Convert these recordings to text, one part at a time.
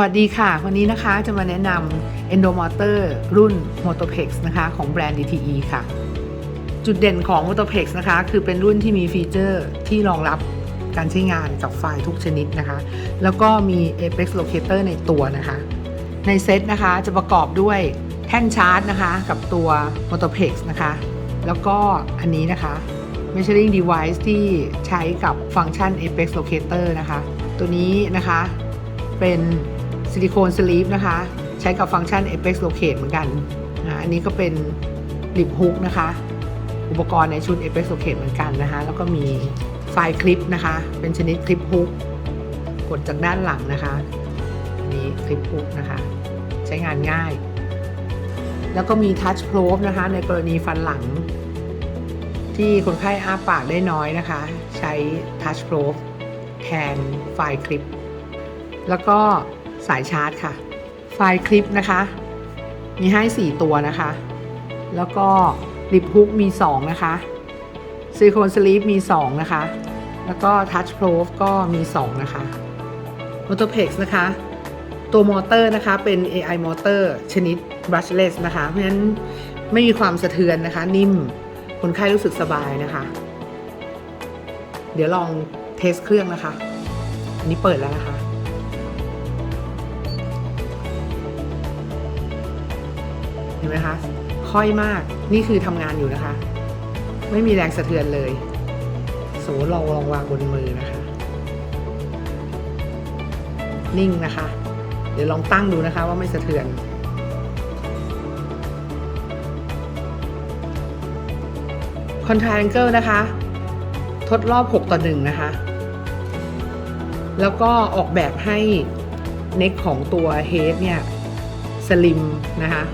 สวัสดีค่ะ วันนี้นะคะจะมาแนะนำ Endomotor รุ่น Motopex นะคะ ของแบรนด์ DTE ค่ะ จุดเด่นของ Motopex นะคะ คือเป็นรุ่นที่มีฟีเจอร์ที่รองรับการใช้งานกับไฟล์ทุกชนิดนะคะ แล้วก็มี Apex Locator ในตัวนะคะ ในเซตนะคะจะประกอบด้วยแท่นชาร์จนะคะ กับตัว Motopex นะคะ แล้วก็อันนี้นะคะ measuring device ที่ใช้กับฟังก์ชัน Apex Locator นะคะ ตัวนี้นะคะเป็น ซิลิโคนสลีปนะคะ ใช้กับฟังก์ชัน Apex Locate เหมือนกันนะอันนี้ก็เป็นลิปฮุกนะคะ อุปกรณ์ในชุด Apex Locate เหมือนกันนะคะ แล้วก็มีไฟล์คลิปนะคะ เป็นชนิดคลิปฮุกกดจากด้านหลังนะคะนนี้คลิปฮุกนะคะ ใช้งานง่าย แล้วก็มี Touch Probe นะคะ ในกรณีฟันหลัง ที่คนไข้อ้าปากได้น้อยนะคะ ใช้ Touch Probe แทนไฟล์คลิป แล้วก็ สายชาร์จค่ะ ไฟล์คลิปนะคะ มีให้ 4 ตัวนะคะ แล้วก็ลิปฮุกมี 2 นะคะซิลิโคนสลีปมี 2 นะคะ แล้วก็ Touch Probe ก็มี 2 นะคะ Motopex นะคะตัวมอเตอร์นะคะเป็น AI มอเตอร์ชนิด brushless นะคะ เพราะฉะนั้นไม่มีความสะเทือนนะคะ นิ่มคนไข้รู้สึกสบายนะคะ เดี๋ยวลองเทสเครื่องนะคะ อันนี้เปิดแล้วนะคะ เห็นไหมคะค่อยมากนี่คือทำงานอยู่นะคะ ไม่มีแรงสะเทือนเลยสมมติลองลองวางบนมือนะคะ นิ่งนะคะ เดี๋ยวลองตั้งดูนะคะว่าไม่สะเทือนคอนท r แองเกิลนะคะ ทดรอบ 6 ต่อ 1 นะคะ แล้วก็ออกแบบให้เน็กของตัวเฮดเนี่ย สลิมนะคะ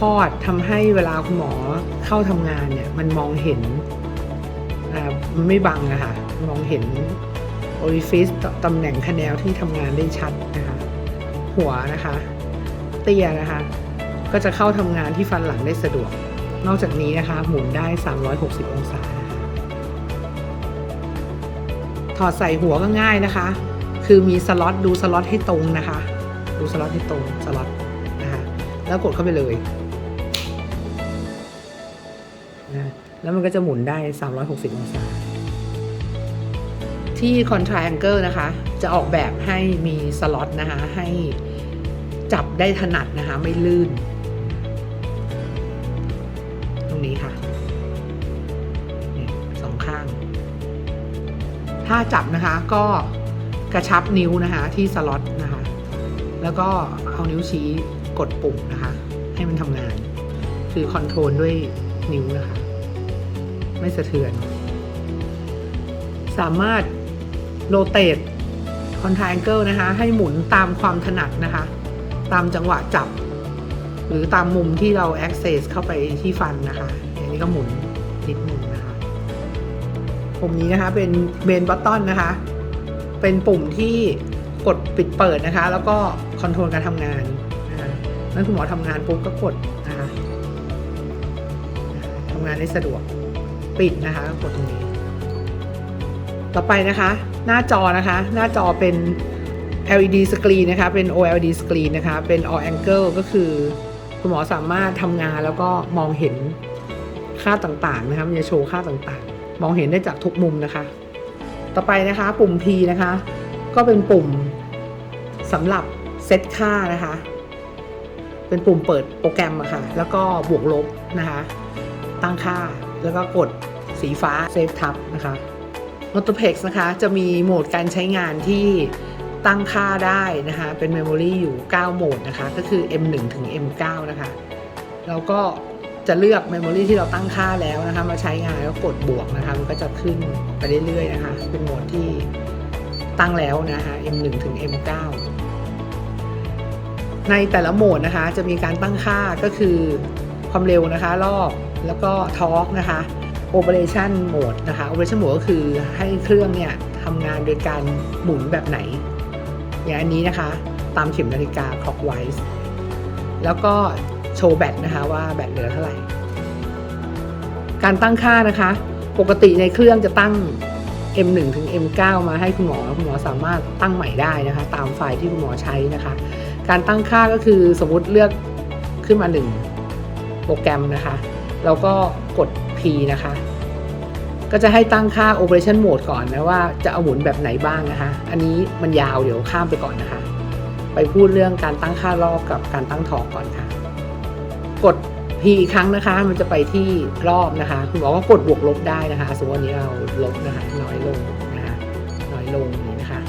คลอดทำให้เวลาคุณหมอเข้าทำงานเนี่ยมันมองเห็นมันไม่บังอะค่ะมองเห็นโอริฟิสตำแหน่งคะแนนที่ทำงานได้ชัดนะคะ หัวนะคะ เตี้ยนะคะ ก็จะเข้าทำงานที่ฟันหลังได้สะดวก นอกจากนี้นะคะ หมุนได้ 360 องศานะคะถอดใส่หัวก็ง่ายนะคะ คือมีสล็อตดูสล็อตให้ตรงนะคะ ดูสล็อตให้ตรงสล็อตนะคะ แล้วกดเข้าไปเลย นะแล้วมันก็จะหมุนได้ 360 องศา ที่ Contriangle นะคะ จะออกแบบให้มีสล็อตนะคะ ให้จับได้ถนัดนะคะ ไม่ลื่น ตรงนี้ค่ะสองข้าง ถ้าจับนะคะก็กระชับนิ้วนะคะที่สล็อตนะคะ แล้วก็เอานิ้วชี้กดปุ่มนะคะ ให้มันทำงาน คือคอนโทรลด้วยนิ้วนะคะ ไม่สะเทือน สามารถโรเต e คอนท r แองเกิลนะคะ ให้หมุนตามความถนัดนะคะ ตามจังหวะจับ หรือตามมุมที่เรา access เข้าไปที่ฟันนะคะ อย่างนี้ก็หมุนนิดนึงนะคะ ปุ่มนี้นะคะเป็นเบนบัตตอนนะคะ เป็นปุ่มที่กดปิดเปิดนะคะ แล้วก็คอนโทรลการทำงานนะคะนั้นคุณหมอทำงานปุ๊บก็กดนะคะทำงานได้สะดวก ปิดนะคะกดตรงนี้ ต่อไปนะคะ หน้าจอนะคะ หน้าจอเป็น LED สกรีนนะคะ เป็น OLED สกรีนนะคะ เป็น all angle ก็คือคุณหมอสามารถทำงานแล้วก็มองเห็นค่าต่างๆนะคะมันจะโชว์ค่าต่างๆ มองเห็นได้จากทุกมุมนะคะ ต่อไปนะคะ ปุ่ม P นะคะ ก็เป็นปุ่มสำหรับเซตค่านะคะ เป็นปุ่มเปิดโปรแกรมอะค่ะ แล้วก็บวกลบนะคะ ตั้งค่าแล้วก็กด สีฟ้าเซฟทับนะคะ m o t o p e x นะคะจะมีโหมดการใช้งานที่ตั้งค่าได้นะคะ เป็นเมมโมรีอยู่ 9 โหมดนะคะ ก็คือ M1 ถึง M9 นะคะ แล้วก็จะเลือกเมมโมรีที่เราตั้งค่าแล้วนะคะ มาใช้งานแล้วกดบวกนะคะ มันก็จะขึ้นไปเรื่อยๆนะคะ เป็นโหมดที่ตั้งแล้วนะคะ M1 ถึง M9 ในแต่ละโหมดนะคะ จะมีการตั้งค่าก็คือความเร็วนะคะ รอบแล้วก็ทอร์กนะคะ Operation Mode นะคะ Operation Mode ก็คือให้เครื่องเนี่ยทำงานโดยการหมุนแบบไหน อย่างอันนี้นะคะ ตามเข็มนาฬิกา clockwise แล้วก็โชว์แบตนะคะว่าแบตเหลือเท่าไหร่ การตั้งค่านะคะ ปกติในเครื่องจะตั้ง M1 ถึง M9 มาให้คุณหมอคุณหมอสามารถตั้งใหม่ได้นะคะ ตามไฟล์ที่คุณหมอใช้นะคะ การตั้งค่าก็คือสมมุติเลือกขึ้นมา 1 โปรแกรมนะคะ แล้วก็กด P นะคะ ก็จะให้ตั้งค่า Operation Mode ก่อนนะว่าจะเอาหมุนแบบไหนบ้างนะคะ อันนี้มันยาวเดี๋ยวข้ามไปก่อนนะคะ ไปพูดเรื่องการตั้งค่ารอบกับการตั้งทอกก่อนค่ะ กด P อีกครั้งนะคะ มันจะไปที่รอบนะคะ คุณหมอก็กดบวกลบได้นะคะ สมมติวันนี้เราลบนะคะ น้อยลงนะคะ น้อยลงอย่างนี้นะคะ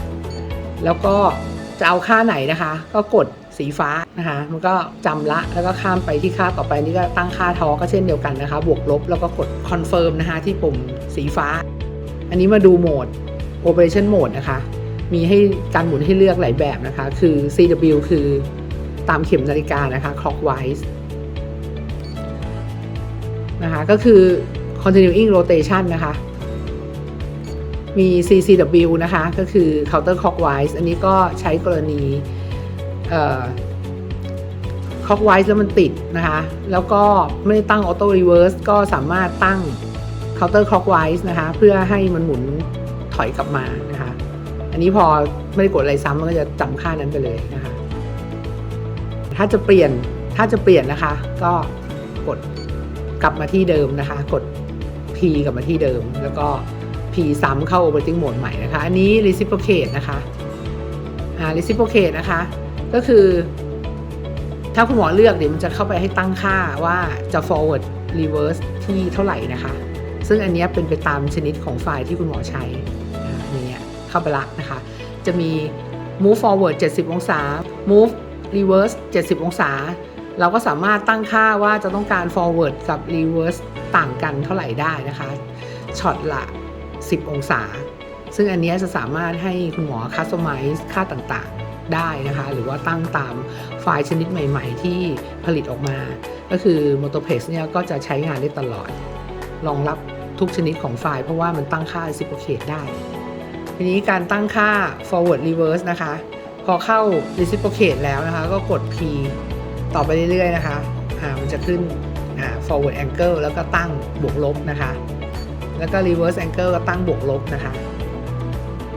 แล้วก็จะเอาค่าไหนนะคะ ก็กด สีฟ้านะคะมันก็จำละแล้วก็ข้ามไปที่ค่าต่อไปนี่ก็ตั้งค่าทอก็เช่นเดียวกันนะคะ บวกลบแล้วก็กด confirm นะคะที่ปุ่มสีฟ้า อันนี้มาดูโหมด operation mode นะคะ มีให้การหมุนให้เลือกหลายแบบนะคะ คือ CW คือตามเข็มนาฬิกานะคะ clockwise นะคะก็คือ continuing rotation นะคะ มี CCW นะคะ ก็คือ counter clockwise อันนี้ก็ใช้กรณี เอ่อ clockwise แล้วมันติดนะคะ แล้วก็ไม่ได้ตั้ง auto reverse ก็สามารถตั้ง counter clockwise นะคะ เพื่อให้มันหมุนถอยกลับมานะคะ อันนี้พอไม่ได้กดอะไรซ้ำมันก็จะจำค่านั้นไปเลยนะคะ ถ้าจะเปลี่ยนถ้าจะเปลี่ยนนะคะ ก็กดกลับมาที่เดิมนะคะ กด P กลับมาที่เดิม แล้วก็ P ซ้ำเข้า operating mode ใหม่นะคะ อันนี้ reciprocate นะคะ อ่า reciprocate นะคะ ก็คือ ถ้าคุณหมอเลือกเดี๋ยวมันจะเข้าไปให้ตั้งค่าว่าจะ forward reverse ที่เท่าไหร่นะคะ ซึ่งอันนี้เป็นไปตามชนิดของไฟล์ที่คุณหมอใช้นี่เนี่ยเข้าไปละนะคะ จะมี move forward 70 องศา move reverse 70 องศา เราก็สามารถตั้งค่าว่าจะต้องการ forward กับ reverse ต่างกันเท่าไหร่ได้นะคะช็อตละ 10 องศา ซึ่งอันนี้จะสามารถให้คุณหมอ customize ค่าต่างๆ ได้นะคะ หรือว่าตั้งตามไฟล์ชนิดใหม่ ๆ ที่ผลิตออกมา ก็คือ Motopex เนี่ยก็จะใช้งานได้ตลอด รองรับทุกชนิดของไฟล์เพราะว่ามันตั้งค่า reciprocate ได้ ทีนี้การตั้งค่า forward reverse นะคะ พอเข้า reciprocate แล้วนะคะ ก็กด P ต่อไปเรื่อยๆนะคะอ่ามันจะขึ้นอ่า forward angle แล้วก็ตั้งบวกลบนะคะ แล้วก็ reverse angle ก็ตั้งบวกลบนะคะ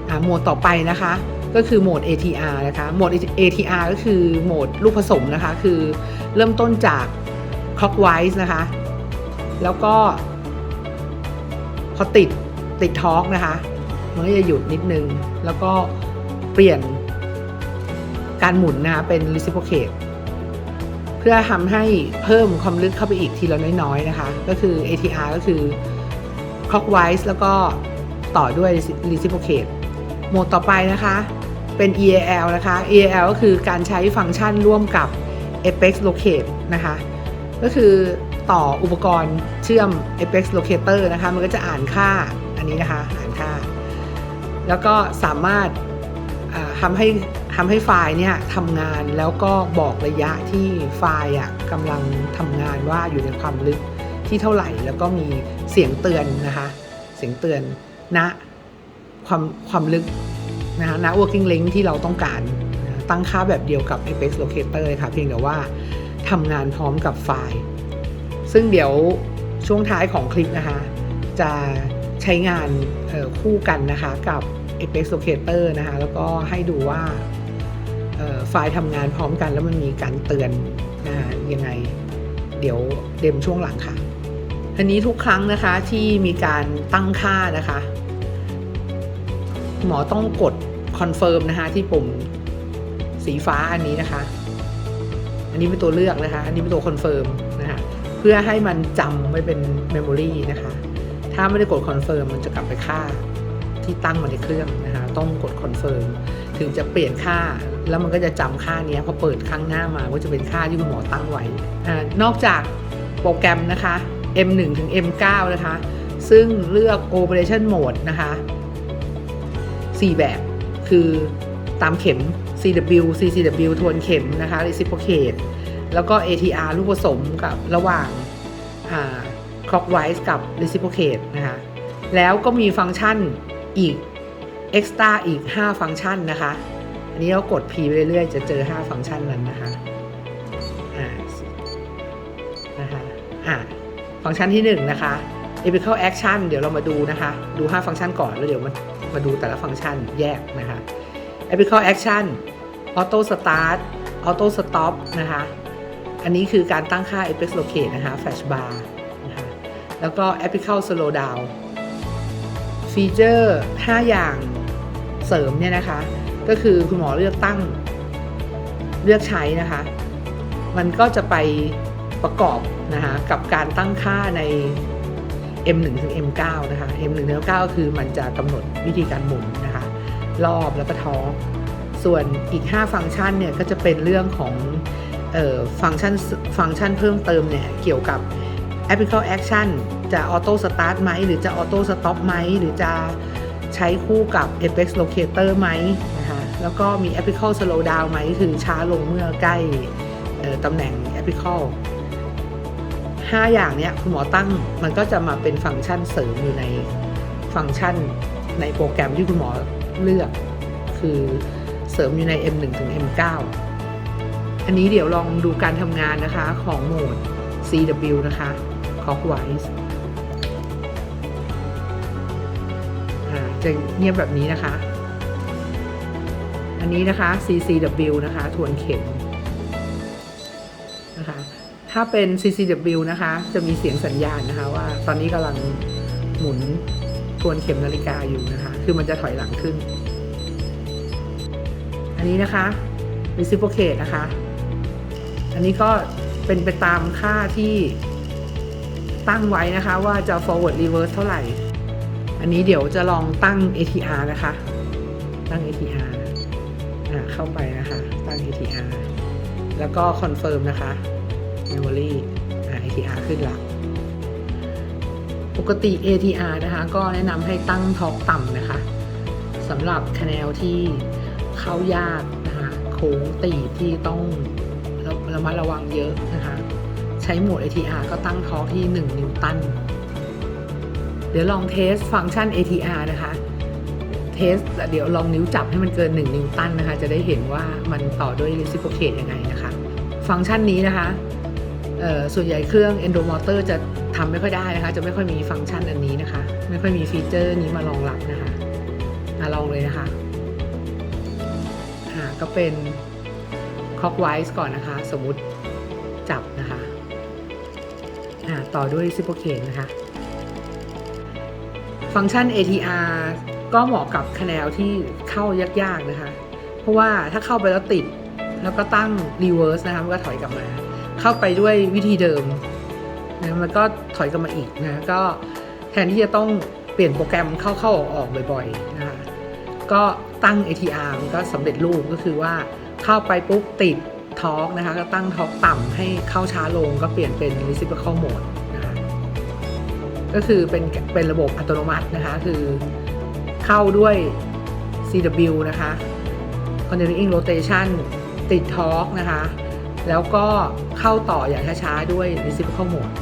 อ่าโหมดต่อไปนะคะ ก็คือโหมด ATR นะคะโหมด ATR ก็คือโหมดลูกผสมนะคะ คือเริ่มต้นจาก clockwise นะคะ แล้วก็ พอติดติดทอกนะคะมันก็จะหยุดนิดนึง แล้วก็เปลี่ยนการหมุนนะคะเป็น reciprocate เพื่อทำให้เพิ่มความลึกเข้าไปอีกทีละน้อยๆนะคะ ก็คือ ATR ก็คือ clockwise แล้วก็ต่อด้วย reciprocate โหมดต่อไปนะคะ เป็น EAL นะคะ EAL ก็คือการใช้ฟังก์ชันร่วมกับ Apex Locate นะคะ ก็คือต่ออุปกรณ์เชื่อม Apex Locator นะคะ มันก็จะอ่านค่าอันนี้นะคะ อ่านค่า แล้วก็สามารถทำให้ทำให้ไฟล์เนี่ยทำงานแล้วก็บอกระยะที่ไฟล์อะกำลังทำงานว่าอยู่ในความลึกที่เท่าไหร่ แล้วก็มีเสียงเตือนนะคะ เสียงเตือนณความความลึก นะคะณ working length ที่เราต้องการตั้งค่าแบบเดียวกับ Apex Locator เลยค่ะเพียงแต่ว่าทำงานพร้อมกับไฟล์ ซึ่งเดี๋ยวช่วงท้ายของคลิปนะคะ จะใช้งานคู่กันนะคะกับ Apex Locator นะคะแล้วก็ให้ดูว่าไฟล์ทำงานพร้อมกันแล้วมันมีการเตือนนะคะยังไง เดี๋ยวเดมช่วงหลังค่ะ อันนี้ทุกครั้งนะคะที่มีการตั้งค่านะคะ หมอต้องกดคอนเฟิร์มนะคะที่ปุ่มสีฟ้าอันนี้นะคะ อันนี้เป็นตัวเลือกนะคะ อันนี้เป็นตัวคอนเฟิร์มนะคะเพื่อให้มันจำไว้เป็นเมมโมรีนะคะ ถ้าไม่ได้กดคอนเฟิร์มมันจะกลับไปค่าที่ตั้งมาในเครื่องนะคะ ต้องกดคอนเฟิร์มถึงจะเปลี่ยนค่า แล้วมันก็จะจำค่านี้พอเปิดครั้งหน้ามาก็จะเป็นค่าที่คุณหมอตั้งไว้อนอกจากโปรแกรมนะคะ M1 ถึง M9 นะคะ ซึ่งเลือก Operation Mode นะคะ 4 แบบ คือตามเข็ม CW CCW ทวนเข็มนะคะ reciprocate แล้วก็ ATR ลูกผสมกับระหว่าง clockwise กับ reciprocate นะคะ แล้วก็มีฟังก์ชันอีก extra อีก 5 ฟังก์ชันนะคะ อันนี้เรากด P ไปเรื่อยๆ จะเจอ 5 ฟังก์ชันนั้นนะคะอ่านะคะอ่าฟังก์ชันที่ 1 นะคะ Epical Action เดี๋ยวเรามาดูนะคะ ดู 5 ฟังก์ชันก่อนแล้วเดี๋ยวมา มาดูแต่ละฟังก์ชันแยกนะคะ Epical Action Auto Start Auto Stop นะคะ อันนี้คือการตั้งค่า Apex Locate นะคะ Flash Bar นะคะ แล้วก็ Epical Slow Down ฟีเจอร์ 5 อย่างเสริมเนี่ยนะคะ ก็คือคุณหมอเลือกตั้งเลือกใช้นะคะ มันก็จะไปประกอบนะคะกับการตั้งค่าใน M1 ถึง M9 นะคะ M1 ถึง M9 ก็คือมันจะกำหนดวิธีการหมุนนะคะ รอบแล้วก็ท้อส่วนอีก 5 ฟังก์ชันเนี่ยก็จะเป็นเรื่องของฟังก์ชันฟังก์ชันเพิ่มเติมเนี่ยเกี่ยวกับ Applical Action จะออโต้สตาร์ทไหม หรือจะออโต้สต็อปไหม หรือจะใช้คู่กับ Apex Locator ไหมนะคะแล้วก็มี Applical Slow Down ไหม คือช้าลงเมื่อใกล้ตำแหน่ง Applical 5 อย่างเนี้ยคุณหมอตั้งมันก็จะมาเป็นฟังก์ชันเสริมอยู่ในฟังก์ชันในโปรแกรมที่คุณหมอเลือก คือเสริมอยู่ใน M1 ถึง M9 อันนี้เดี๋ยวลองดูการทำงานนะคะของโหมด CW นะคะ Clockwise อ่าจะเงียบแบบนี้นะคะ อันนี้นะคะ CCW นะคะ ทวนเข็ม ถ้าเป็น CCW นะคะ จะมีเสียงสัญญาณนะคะว่าตอนนี้กำลังหมุนทวนเข็มนาฬิกาอยู่นะคะ คือมันจะถอยหลังขึ้น อันนี้นะคะ reciprocate นะคะ อันนี้ก็เป็นไปตามค่าที่ตั้งไว้นะคะว่าจะ forward reverse เท่าไหร่ อันนี้เดี๋ยวจะลองตั้ง ATR นะคะ ตั้ง ATR เข้าไปนะคะ ตั้ง ATR แล้วก็ confirm นะคะ memory อ่ ATR ขึ้นละปกติ ATR นะคะ ก็แนะนำให้ตั้งท็อกต่ำนะคะสำหรับคะแนนที่เข้ายากนะคะโค้งตีที่ต้องระระมัดระวังเยอะนะคะ ใช้โหมด ATR ก็ตั้งท็อกที่ 1 นิวตัน เดี๋ยวลองเทสฟังก์ชัน ATR นะคะเทสเดี๋ยวลองนิ้วจับให้มันเกิน 1 นิวตันนะคะ จะได้เห็นว่ามันต่อด้วย reciprocate ยังไงนะคะ ฟังก์ชันนี้นะคะ ส่วนใหญ่เครื่อง endomotor จะทำไม่ค่อยได้นะคะ จะไม่ค่อยมีฟังก์ชันอันนี้นะคะ ไม่ค่อยมีฟีเจอร์นี้มารองรับนะคะอะลองเลยนะคะอ่าก็เป็น clockwise ก่อนนะคะ สมมุติจับนะคะอ่าต่อด้วย reciprocate นะคะ ฟังก์ชัน ATR ก็เหมาะกับคะแนนที่เข้ายากๆนะคะ เพราะว่าถ้าเข้าไปแล้วติด แล้วก็ตั้ง reverse นะคะมันก็ถอยกลับมา เข้าไปด้วยวิธีเดิมนะมันก็ถอยกลับมาอีกนะก็แทนที่จะต้องเปลี่ยนโปรแกรมเข้าๆออกๆบ่อยๆนะก็ตั้ง ATR มันก็สำเร็จรูปก็คือว่าเข้าไปปุ๊บติดทอร์กนะคะก็ตั้งทอร์กต่ำให้เข้าช้าลงก็เปลี่ยนเป็น reciprocal mode นะคะก็คือเป็นเป็นระบบอัตโนมัตินะคะคือเข้าด้วย CW นะคะ continuing rotation ติดทอร์กนะคะ แล้วก็เข้าต่ออย่างช้าๆด้วย reciprocal mode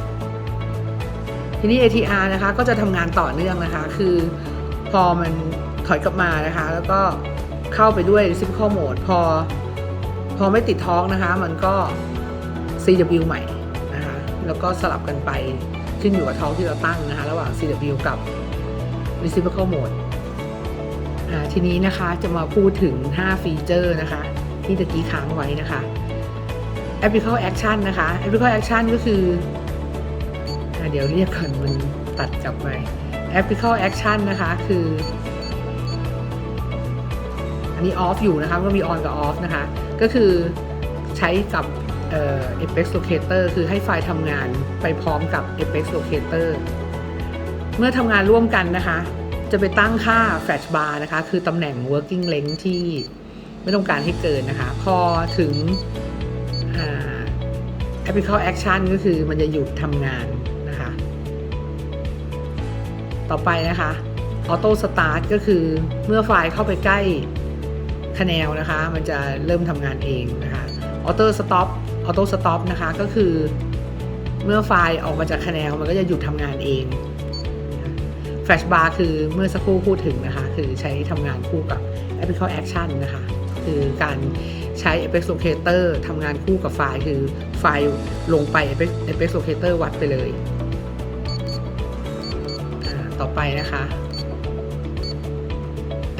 ทีนี้ ATR นะคะก็จะทำงานต่อเนื่องนะคะ คือพอมันถอยกลับมานะคะ แล้วก็เข้าไปด้วย reciprocal mode พอ พอไม่ติดท้องนะคะ มันก็ CW ใหม่นะคะ แล้วก็สลับกันไปขึ้นอยู่กับท้องที่เราตั้งนะคะ ระหว่าง CW กับ reciprocal mode ทีนี้นะคะจะมาพูดถึง 5 ฟีเจอร์นะคะ ที่ตะกี้ค้างไว้นะคะ Applical Action นะคะ Applical Action ก็คืออเดี๋ยวเรียกก่อนมันตัดกลับไป Applical Action นะคะ คือ อันนี้ off อยู่นะคะก็มี on กับ off นะคะ ก็คือใช้กับเอ่อ Apex Locator คือให้ไฟล์ทำงานไปพร้อมกับ Apex Locator เมื่อทำงานร่วมกันนะคะ จะไปตั้งค่า Flash Bar นะคะ คือตำแหน่ง Working Length ที่ไม่ต้องการให้เกินนะคะ พอถึง Applical Action ก็คือมันจะหยุดทำงานนะคะ ต่อไปนะคะ Auto Start ก็คือเมื่อไฟล์เข้าไปใกล้คะแนนนะคะ มันจะเริ่มทำงานเองนะคะออโต้สต็อปออโต้สต็อปนะคะก็คือเมื่อไฟล์ออกมาจากคะแนนมันก็จะหยุดทำงานเองแฟลชบาร์คือเมื่อสักครู่พูดถึงนะคะ คือใช้ทำงานคู่กับ Applical Action นะคะ คือการ ใช้ Apex Locator ทำงานคู่กับไฟล์คือไฟล์ลงไป Apex Apex Locator วัดไปเลย ต่อไปนะคะ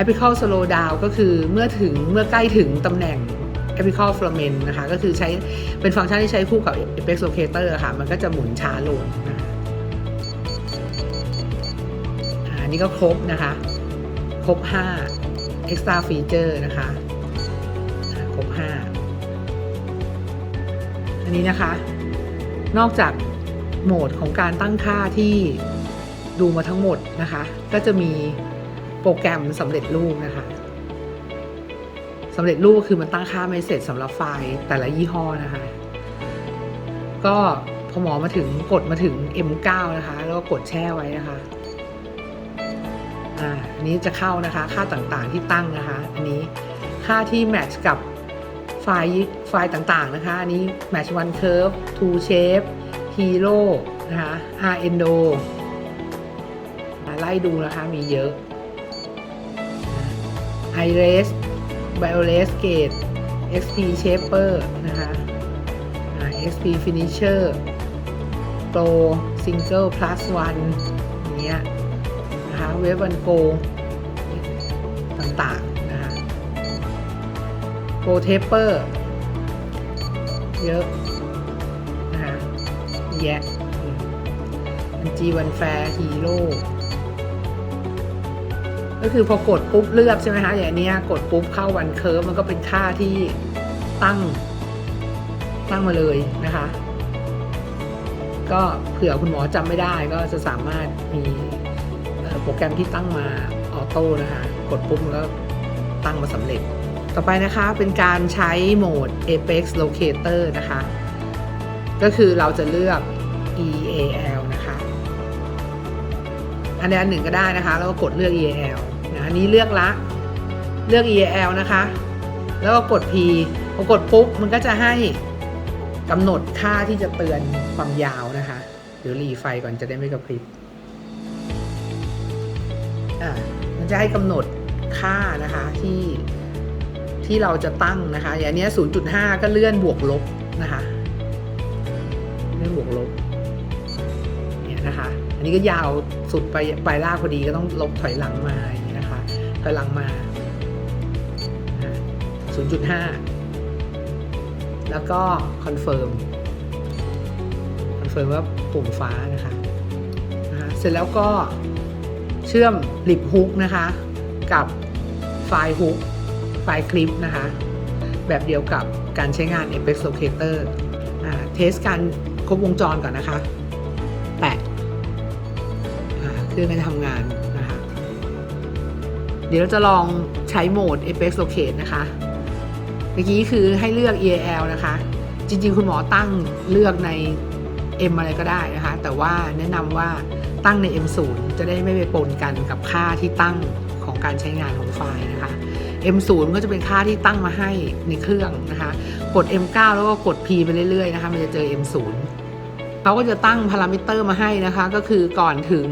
apical slow down ก็คือเมื่อถึงเมื่อใกล้ถึงตำแหน่ง apical filament นะคะ ก็คือใช้เป็นฟังก์ชันที่ใช้คู่กับ apex locator ค่ะ มันก็จะหมุนช้าลงนะคะอันนี้ก็ครบนะคะ ครบ 5 extra feature นะคะ ครบ 5 อันนี้นะคะ นอกจากโหมดของการตั้งค่าที่ดูมาทั้งหมดนะคะ ก็จะมีโปรแกรมสำเร็จรูปนะคะสำเร็จรูปคือมันตั้งค่าไม่เสร็จสำหรับไฟล์แต่ละยี่ห้อนะคะ ก็พอหมอมาถึงกดมาถึง M9 นะคะ แล้วก็กดแช่ไว้นะคะอ่าอันนี้จะเข้านะคะ ค่าต่างๆที่ตั้งนะคะ อันนี้ค่าที่แมทช์กับ ไฟล์ไฟล์ต่างๆนะคะ อันนี้ match one curve two shape hero นะคะ r endo ไล่ดูนะคะ มีเยอะ iRes Violet Gate XP Shaper นะคะ XP Finisher Pro Single Plus One อย่างเงี้ยนะคะ Web and Go ต่างๆ นะคะ Pro Taper เยอะนะคะแยะอืม G1 Fair Hero ก็คือพอกดปุ๊บเลือกใช่ไหมคะอย่างนี้กดปุ๊บเข้าวันเคิร์ฟมันก็เป็นค่าที่ตั้ง ตั้งมาเลยนะคะ ก็เผื่อคุณหมอจำไม่ได้ก็จะสามารถมีโปรแกรมที่ตั้งมาออโต้นะคะ กดปุ๊บมันก็ตั้งมาสำเร็จ ต่อไปนะคะเป็นการใช้โหมด Apex Locator นะคะ ก็คือเราจะเลือก EAL นะคะ อันใดอันหนึ่งก็ได้นะคะ แล้วก็กดเลือก EAL นะอันนี้เลือกละเลือก EAL นะคะ แล้วก็กด P พอกดปุ๊บมันก็จะให้กำหนดค่าที่จะเตือนความยาวนะคะ เดี๋ยวรีไฟก่อนจะได้ไม่กระพริบอ่ามันจะให้กำหนดค่านะคะที่ ที่เราจะตั้งนะคะอย่างนี้ย0.5ก็เลื่อนบวกลบนะคะเลื่อนบวกลบเนี่ยนะคะ อันนี้ก็ยาวสุดไปปลายลากพอดีก็ต้องลบถอยหลังมาอย่างนี้นะคะถอยหลังมานะ0.5แล้วก็คอนเฟิร์มคอนเฟิร์มว่าปุ่มฟ้านะคะนะคะ เสร็จแล้วก็เชื่อมลิปฮุกนะคะ กับไฟล์ฮุก ไฟล์คลิปนะคะ แบบเดียวกับการใช้งาน Apex Locator อ่าเทสการครบวงจรก่อนนะคะแตะเครื่องก็จะทำงานนะคะ เดี๋ยวเราจะลองใช้โหมด Apex Locate นะคะ เมื่อกี้คือให้เลือก EAL นะคะ จริง ๆ คุณหมอตั้งเลือกใน M อะไรก็ได้นะคะ แต่ว่าแนะนำว่าตั้งใน M0 จะได้ไม่ไปปนกันกับค่าที่ตั้งของการใช้งานของไฟล์นะคะ M0 ก็จะเป็นค่าที่ตั้งมาให้ในเครื่องนะคะ กด M9 แล้วก็กด P ไปเรื่อยๆนะคะ มันจะเจอ M0 เขาก็จะตั้งพารามิเตอร์มาให้นะคะ ก็คือก่อนถึง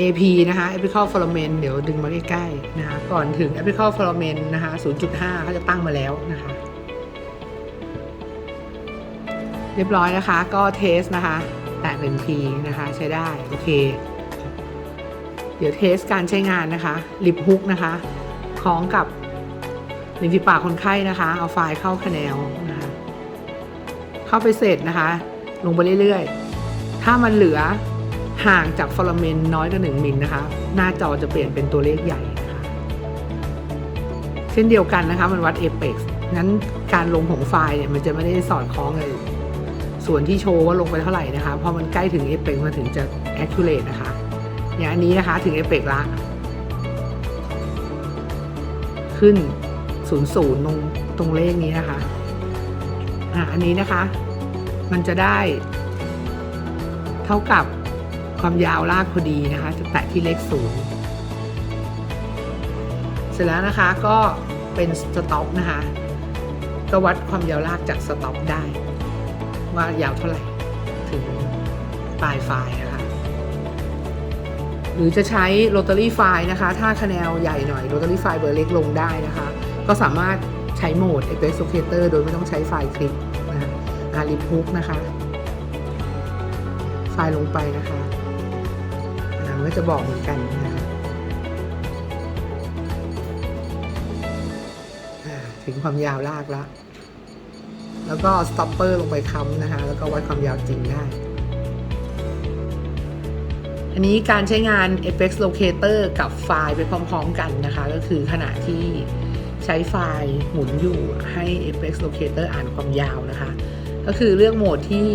AP นะคะ apical filament เดี๋ยวดึงมาใกล้ๆนะคะ ก่อนถึง apical filament นะคะ 0.5เขาจะตั้งมาแล้วนะคะ เรียบร้อยนะคะ ก็เทสนะคะ แตะหนึ่งทีนะคะ ใช้ได้ โอเค เดี๋ยวเทสการใช้งานนะคะ ลิปฮุกนะคะ คล้องกับริมฝีปากคนไข้นะคะ เอาไฟล์เข้าคะแนนนะคะ เข้าไปเสร็จนะคะ ลงไปเรื่อยๆ ถ้ามันเหลือห่างจากฟอลเมนน้อยกว่า1มิลนะคะ หน้าจอจะเปลี่ยนเป็นตัวเลขใหญ่นะคะเช่นเดียวกันนะคะ มันวัด Apex งั้นการลงของไฟล์เนี่ยมันจะไม่ได้สอดคล้องเลยส่วนที่โชว์ว่าลงไปเท่าไหร่นะคะ พอมันใกล้ถึง Apex มาถึงจะ accurate นะคะ อย่างอันนี้นะคะถึง Apex ละ ขึ้น 00 ตรงตรงเลขนี้นะคะ อะอันนี้นะคะ มันจะได้ เท่ากับความยาวลากพอดีนะคะ จะแตะที่เลขศูนย์เสร็จแล้วนะคะก็เป็นสต็อปนะคะ ก็วัดความยาวลากจากสต็อปได้ ว่ายาวเท่าไหร่ ถึงปลายไฟล์นะคะ รือจะใช้โรต a รี่ไฟล์นะคะ ถ้าคะแนนใหญ่หน่อยโรต a รี่ไฟล์เบอร์เล็กลงได้นะคะ ก็สามารถใช้โหมด Apex Locator โดยไม่ต้องใช้ไฟล์คลิปนะคะอาริพุกนะคะ ไฟล์ลงไปนะคะมันก็จะบอกเหมือนกันนะคะถึงความยาวลากแล้วแล้วก็สต็อปเปอร์ลงไปค้ำนะคะ แล้วก็วัดความยาวจริงได้ อันนี้การใช้งาน Apex Locator กับไฟล์ไปพร้อม ๆ กันนะคะ ก็คือขณะที่ใช้ไฟล์หมุนอยู่ให้ Apex Locator อ่านความยาวนะคะ ก็คือเลือกโหมดที่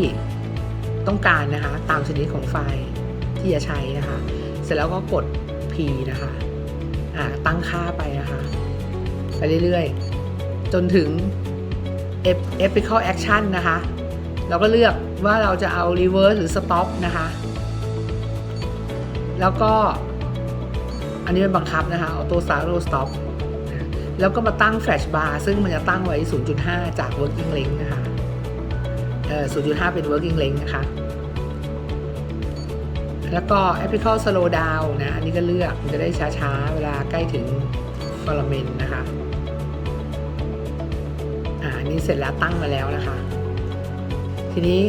ต้องการนะคะ ตามชนิดของไฟล์ที่จะใช้นะคะ เสร็จแล้วก็กด P นะคะอ่าตั้งค่าไปนะคะไปเรื่อยๆ จนถึง Ep- Epical Action นะคะ เราก็เลือกว่าเราจะเอา Reverse หรือ Stop นะคะ แล้วก็อันนี้เป็นบังคับนะคะ Auto Start Auto Stop นะแล้วก็มาตั้ง Flash Bar ซึ่งมันจะตั้งไว้ 0.5 จาก Working Length นะคะเอ่อ0.5 เป็น Working Length นะคะ แล้วก็ Epical Slow Down นะ อันนี้ก็เลือก มันจะได้ช้าๆ เวลาใกล้ถึง Filament นะคะ อ่าอันนี้เสร็จแล้วตั้งมาแล้วนะคะ ทีนี้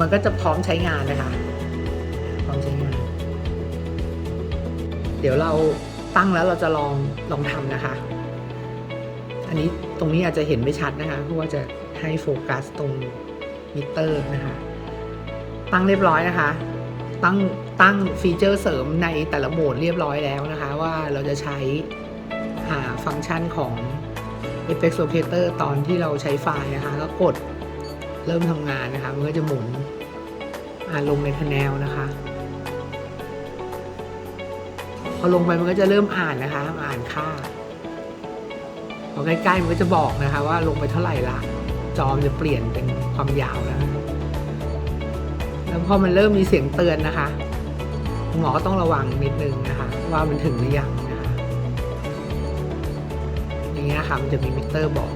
มันก็จะพร้อมใช้งานนะคะ พร้อมใช้งาน เดี๋ยวเราตั้งแล้วเราจะลองลองทำนะคะ อันนี้ตรงนี้อาจจะเห็นไม่ชัดนะคะเพราะว่าจะให้โฟกัสตรงมิเตอร์นะคะ ตั้งเรียบร้อยนะคะ ตั้งตั้งฟีเจอร์เสริมในแต่ละโหมดเรียบร้อยแล้วนะคะ ว่าเราจะใช้อ่าฟังก์ชันของ Effect Locator ตอนที่เราใช้ไฟล์นะคะ ก็กดเริ่มทำงานนะคะ มันก็จะหมุนอ่าลงใน panel นะคะ อลงไปมันก็จะเริ่มอ่านนะคะ อ่านค่าพอใกล้ๆมันก็จะบอกนะคะ ว่าลงไปเท่าไหร่ละจอมจะเปลี่ยนเป็นความยาวนะคะแล้วพอมันเริ่มมีเสียงเตือนนะคะ หมอก็ต้องระวังนิดนึงนะคะ ว่ามันถึงหรือยังนะคะอย่างเงี้ยค่ะมันจะมีมิเตอร์บอก